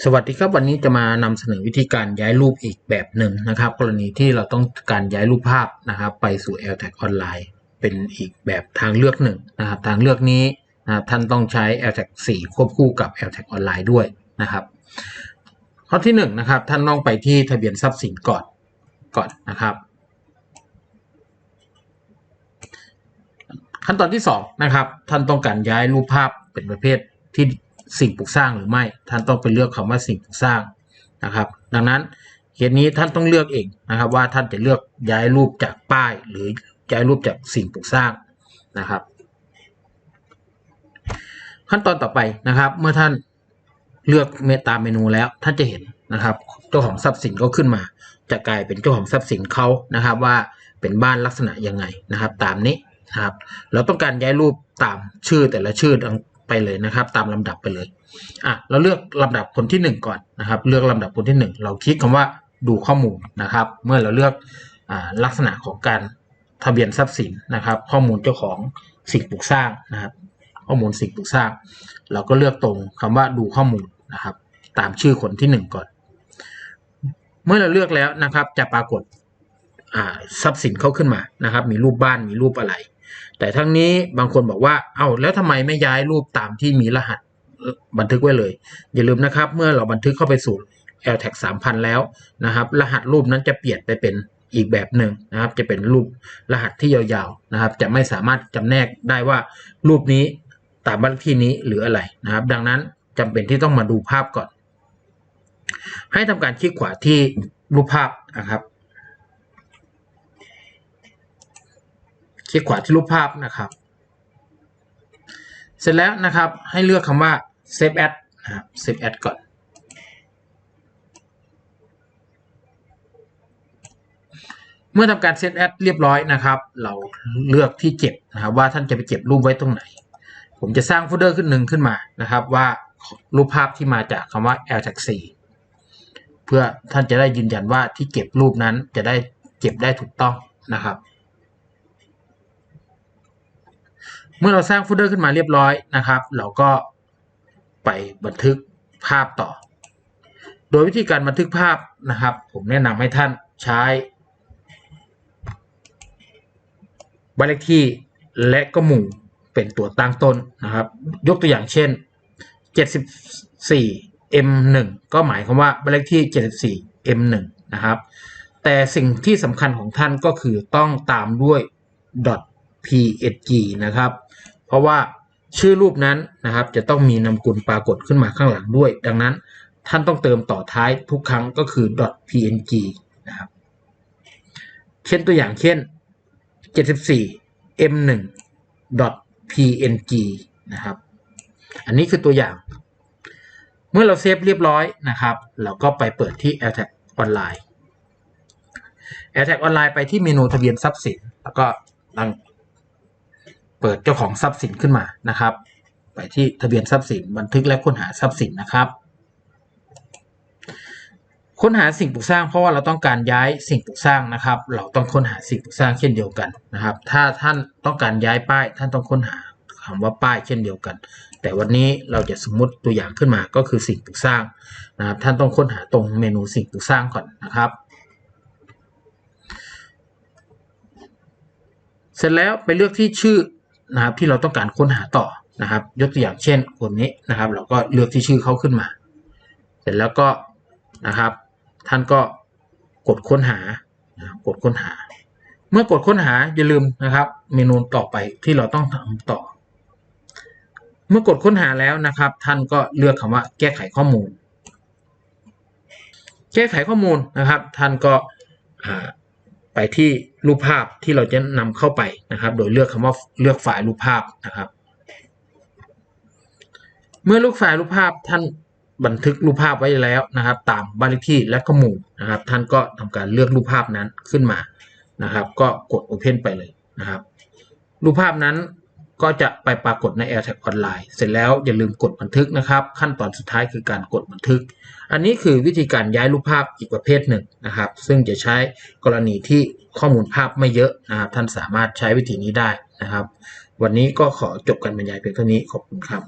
สวัสดีครับวันนี้จะมานำเสนอวิธีการย้ายรูปอีกแบบหนึ่งนะครับ กรณีที่เราต้องการย้ายรูปภาพนะครับ ไปสู่ l t a g ออนไลน์เป็นอีกแบบทางเลือกหนึ่งนะครับ ทางเลือกนี้นะครับท่านต้องใช้ l t a g 4 ควบคู่กับ l t a g ออนไลน์ด้วยนะครับข้อที่1นงนะครับท่านต้องไปที่ทะเบียนทรัพย์สินก่อนก่อนนะครับ ขั้นตอนที่2นะครับท่านต้องการย้ายรูปภาพเป็นประเภทที่ สิ่งปลูกสร้างหรือไม่ ท่านต้องไปเลือกคำว่าสิ่งปลูกสร้างนะครับ ดังนั้นเคสนี้ท่านต้องเลือกเองนะครับ ว่าท่านจะเลือกย้ายรูปจากป้าย หรือย้ายรูปจากสิ่งปลูกสร้างนะครับ ขั้นตอนต่อไปนะครับ เมื่อท่านเลือกเมตามเมนูแล้วท่านจะเห็นนะครับ เจ้าของทรัพย์สินก็ขึ้นมา จะกลายเป็นเจ้าของทรัพย์สินเขานะครับ ว่าเป็นบ้านลักษณะยังไงนะครับ ตามนี้นะครับ เราต้องการย้ายรูปตามชื่อแต่ละชื่อ ไปเลยนะครับ ตามลำดับไปเลยอะเราเลือกลำดับคนที่ 1 ก่อนนะครับ เลือกลำดับคนที่ 1 เราคลิกคำว่าดูข้อมูลนะครับ เมื่อเราเลือกอลักษณะของการทะเบียนทรัพย์สินนะครับ ข้อมูลเจ้าของสิ่งปลูกสร้างนะครับ ข้อมูลสิ่งปลูกสร้าง เราก็เลือกตรงคำว่าดูข้อมูลนะครับ ตามชื่อคนที่ 1 ก่อน เมื่อเราเลือกแล้วนะครับ จะปรากฏทรัพย์สินเขาขึ้นมานะครับ มีรูปบ้านมีรูปอะไร แต่ทั้งนี้บางคนบอกว่า เอา้าแล้วทำไมไม่ย้ายรูปตามที่มีรหัสบันทึกไว้เลย อย่าลืมนะครับ เมื่อเราบันทึกเข้าไปสู่ l t a g 3,000 แล้วนะครับ รหัสรูปนั้นจะเปลี่ยนไปเป็นอีกแบบหนึ่งนะครับ จะเป็นรูปรหัสที่ยาวๆนะครับ จะไม่สามารถจำแนกได้ว่ารูปนี้ตามบ้านที่นี้หรืออะไรนะครับ ดังนั้นจำเป็นที่ต้องมาดูภาพก่อน ให้ทำการคลิกขวาที่รูปภาพนะครับ คลิกขวาที่รูปภาพนะครับ เสร็จแล้วนะครับให้เลือกคำว่า save as นะครับ save as ก่อน เมื่อทำการ save as เรียบร้อยนะครับ เราเลือกที่เก็บนะครับว่าท่านจะไปเก็บรูปไว้ตรงไหน ผมจะสร้างโฟลเดอร์ขึ้นหนึ่งขึ้นมานะครับว่ารูปภาพที่มาจากคำว่า l t a g 4เพื่อท่านจะได้ยืนยันว่าที่เก็บรูปนั้นจะได้เก็บได้ถูกต้องนะครับ เมื่อเราสร้างโฟลเดอร์ขึ้นมาเรียบร้อยนะครับ เราก็ไปบันทึกภาพต่อ โดยวิธีการบันทึกภาพนะครับ ผมแนะนำให้ท่านใช้บ้านเลขที่และก็หมู่เป็นตัวตั้งต้นนะครับ ยกตัวอย่างเช่น 74 M1 ก็หมายความว่าบ้านเลขที่ 74 M1 นะครับ แต่สิ่งที่สำคัญของท่านก็คือต้องตามด้วย .png นะครับ เพราะว่าชื่อรูปนั้นนะครับ จะต้องมีนามกุลปรากฏขึ้นมาข้างหลังด้วย ดังนั้นท่านต้องเติมต่อท้ายทุกครั้งก็คือ .png นะครับ เช่นตัวอย่างเช่น 74 m1 .png นะครับ อันนี้คือตัวอย่าง เมื่อเราเซฟเรียบร้อยนะครับ เราก็ไปเปิดที่ a i r t a g ออนไลน์ a i r t a g ออนไลน์ไปที่เมนูทะเบียนทรัพย์สิน แล้วก็ตั้ง เปิดเจ้าของทรัพย์สินขึ้นมานะครับ ไปที่ทะเบียนทรัพย์สินบันทึกและค้นหาทรัพย์สินนะครับ ค้นหาสิ่งปลูกสร้างเพราะว่าเราต้องการย้ายสิ่งปลูกสร้างนะครับ เราต้องค้นหาสิ่งปลูกสร้างเช่นเดียวกันนะครับ ถ้าท่านต้องการย้ายป้ายท่านต้องค้นหาคำว่าป้ายเช่นเดียวกัน แต่วันนี้เราจะสมมุติตัวอย่างขึ้นมาก็คือสิ่งปลูกสร้างนะครับ ท่านต้องค้นหาตรงเมนูสิ่งปลูกสร้างก่อนนะครับ เสร็จแล้วไปเลือกที่ชื่อ นะครับที่เราต้องการค้นหาต่อนะครับ ยกตัวอย่างเช่นคนนี้นะครับ เราก็เลือกที่ชื่อเขาขึ้นมา เสร็จแล้วก็นะครับ ท่านก็กดค้นหากดค้นหา เมื่อกดค้นหาอย่าลืมนะครับ เมนูต่อไปที่เราต้องทำต่อ เมื่อกดค้นหาแล้วนะครับ ท่านก็เลือกคำว่าแก้ไขข้อมูล แก้ไขข้อมูลนะครับ ท่านก็ ไปที่รูปภาพที่เราจะนำเข้าไปนะครับ โดยเลือกคำว่าเลือกไฟล์รูปภาพนะครับ เมื่อลูกไฟล์รูปภาพท่านบันทึกรูปภาพไว้แล้วนะครับ ตามบ้านเลขที่และก็หมูลนะครับ ท่านก็ทำการเลือกรูปภาพนั้นขึ้นมานะครับ ก็กด Open ไปเลยนะครับ รูปภาพนั้น ก็จะไปปรากฏใน AirTag ออนไลน์เสร็จแล้วอย่าลืมกดบันทึกนะครับ ขั้นตอนสุดท้ายคือการกดบันทึก อันนี้คือวิธีการย้ายรูปภาพอีกประเภทหนึ่งนะครับ ซึ่งจะใช้กรณีที่ข้อมูลภาพไม่เยอะนะครับ ท่านสามารถใช้วิธีนี้ได้นะครับ วันนี้ก็ขอจบการบรรยายเพียงเท่านี้ขอบคุณครับ